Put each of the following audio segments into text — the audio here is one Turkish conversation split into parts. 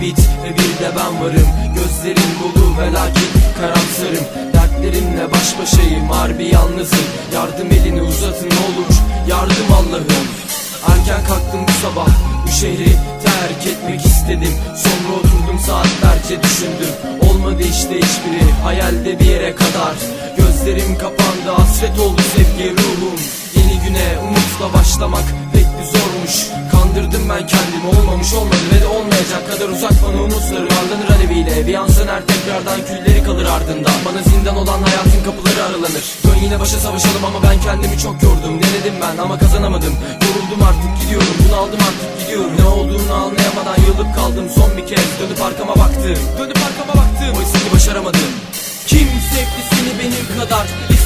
bit ve bir de ben varım. Gözlerim dolu ve lakin karamsarım. Dertlerimle baş başayım harbi yalnızım. Yardım elini uzatın olur. Yardım Allah'ım. Erken kalktım bu sabah. Bu şehri terk etmek istedim. Sonra oturdum saatlerce düşündüm. Olmadı işte hiçbiri hayalde bir yere kadar. Gözlerim kapandı hasret oldu sevgi ruhum. Yeni güne umutla başlamak pek bir zormuş. Kandırdım ben kendimi olmamış olmadı ve de olmayacak kadar uzak bana umutlarım Ardınır aleviyle bir an söner tekrardan külleri kalır ardından. Bana zindan olan hayatın kapıları aralanır. Dön yine başa savaşalım ama ben kendimi çok yordum. Denedim ben ama kazanamadım. Yoruldum artık gidiyorum. Bunu aldım artık gidiyorum. Ne olduğunu anlayamadan yılıp kaldım. Son bir kez Dönüp arkama baktım. Dönüp arkama baktım. Oysa ki başaramadım. Kim sevdi seni benim kadar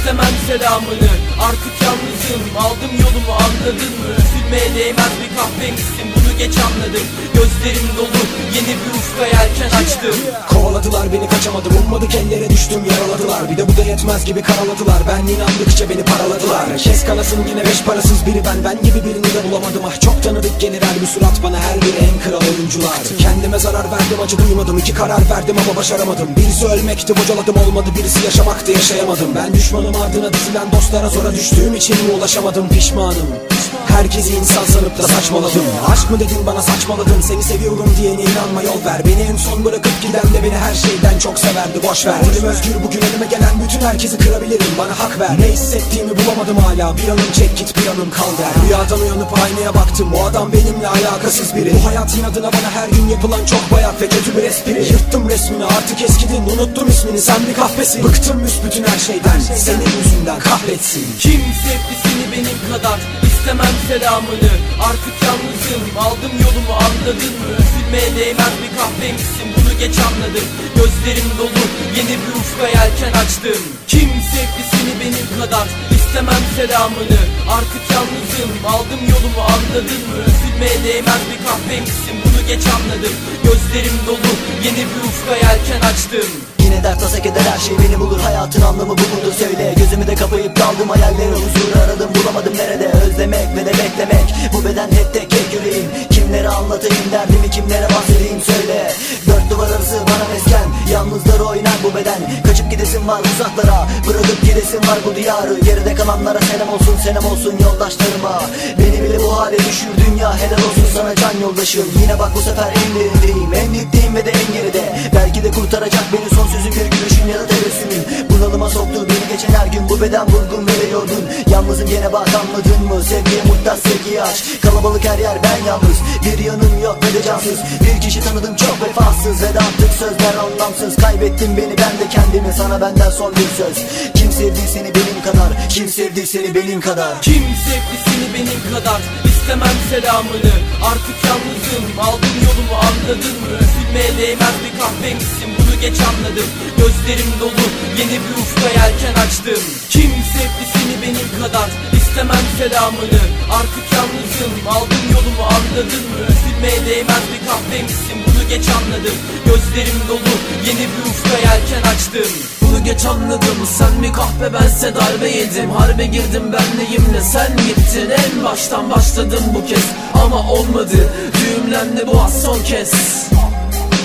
İstemem selamını. Artık yalnızım Aldım yolumu anladın mı? Üzülmeye değmez bir kahvemsin Bunu geç anladım. Gözlerim dolu Yeni bir ufka yelken açtım. Kovaladılar beni kaçamadım. Ummadık ellere düştüm yaraladılar. Bir de bu da yetmez gibi karaladılar. Ben inandıkça beni paraladılar. Kes kanasın yine beş parasız biri ben. Ben gibi birini de bulamadım. Ah çok tanıdık gelir her bir surat bana Her biri en kral oyuncular. Kendime zarar verdim acı duymadım. İki karar verdim ama başaramadım. Birisi ölmekti bocaladım. Olmadı birisi yaşamaktı yaşayamadım. Ben düşmanım ardına dizilen dostlara zora düştüğüm için ulaşamadım pişmanım Herkesi insan sanıp da saçmaladım. Aşk mı dedin bana saçmaladın Seni seviyorum diyene inanma yol ver. Beni en son bırakıp giden de beni her şeyden çok severdi. Boş ver. Dilim özgür bugün elime gelen bütün herkesi kırabilirim. Bana hak ver. Ne hissettiğimi bulamadım hala. Bir yanım çek git bir yanım kal der. Rüyadan uyanıp aynaya baktım. O adam benimle alakasız biri. Bu hayat inadına bana her gün yapılan çok bayat ve kötü bir espri. Yırttım resmini artık eskidin. Unuttum ismini. Sen bir kahpesin. Bıktım büsbütün her şeyden. Senin yüzünden kahretsin. Kim sevdi seni benim kadar İstemem selamını. Artık yalnızım Aldım yolumu anladın mı? Üzülmeye değmez bir kahvemsin Bunu geç anladım. Gözlerim dolu Yeni bir ufka yelken açtım. Kim sevdi seni benim kadar İstemem selamını? Artık yalnızım Aldım yolumu anladın mı? Üzülmeye değmez bir kahvemsin Bunu geç anladım. Gözlerim dolu Yeni bir ufka yelken açtım. Yine dert tasa keder her şey beni bulur. Hayatın anlamı bu mudur? Söyle Gözümü de kapayıp daldım hayallere bana mesken Yalnızlar oynar bu beden. Kaçıp gidesim var uzaklara Bırakıp gidesim var bu diyarı. Geride kalanlara selam olsun selam olsun yoldaşlarıma. Beni bile bu hale düşür dünya Helal olsun sana can yoldaşım. Yine bak bu sefer en derindeyim En dipteyim ve de en geride. Belki de kurtaracak beni son sözün bir gülüşün ya da tebessümün Bunalıma soktu beni geçen her gün Bu beden vurgun ve Yalnızım gene bak anladın mı? Sevgiye muhtaç sevgiye aç Kalabalık her yer ben yalnız. Bir yanım yok ve de cansız. Bir kişi tanıdım çok vefasız. Ve de artık sözler anlamsız. Kaybettim beni ben de kendimi Sana benden son bir söz. Kim sevdi seni benim kadar? Kim sevdi seni benim kadar? Kim sevdi seni benim kadar? İstemem selamını. Artık yalnızım. Aldım yolumu anladın mı? Üzülmeye değmez bir kahvemsin Bunu geç anladım. Gözlerim dolu Yeni bir ufka yelken açtım. Kim sevdi seni benim kadar İstemem selamını? Artık yalnızım Aldım yolumu anladın mı? Üzülmeye değmez bir kahvemsin Bunu geç anladım. Gözlerim dolu Yeni bir ufka yelken açtım. Bunu geç anladım. Sen mi kahpe bense darbe yedim. Harbe girdim benleyimle sen gittin. En baştan başladım bu kez. Ama olmadı. Düğümlendi bu az son kez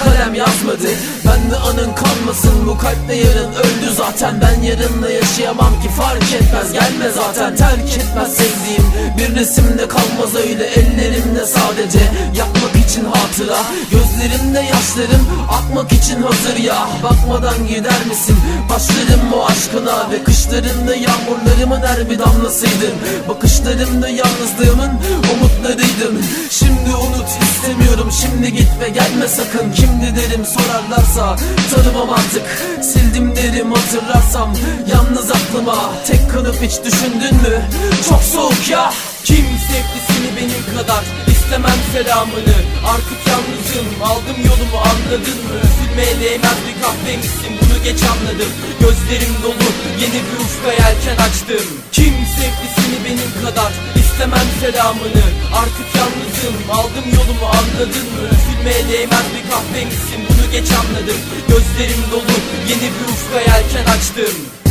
Kalem yazmadı. Ben de anın kalmasın Bu kalpte yarın öldü zaten. Ben yarınla yaşayamam ki fark etmez Gelme zaten. Terk etmez sevdiğim Bir resimde kalmaz öyle Ellerimde sadece. Yapmak için hatıra Gözlerimde yaşlarım Akmak için hazır ya. Bakmadan gider misin? Başlarım bu aşkına Ve kışlarında yağmurlarımın her bir damlasıydın Bakışlarımda yalnızlığımın umutlarıydın Şimdi unut istemiyorum. Şimdi git ve gelme sakın. Kimdi derim sorarlarsa Tanımam artık. Sildim derim hatırlarsam Yalnız aklıma Tek kalıp hiç düşündün mü? Çok soğuk ya. Kim sevdi seni benim kadar İstemem selamını? Artık yalnızım. Aldım yolumu anladın mı? Üzülmeye değmez bir kahvemsin Bunu geç anladım. Gözlerim dolu. Yeni bir ufka yelken açtım. Kim sevdi seni benim kadar İstemem selamını. Artık yalnızım Aldım yolumu anladın mı? Üzülmeye değmez bir kahvemsin Bunu geç anladım. Gözlerim dolu Yeni bir ufka yelken açtım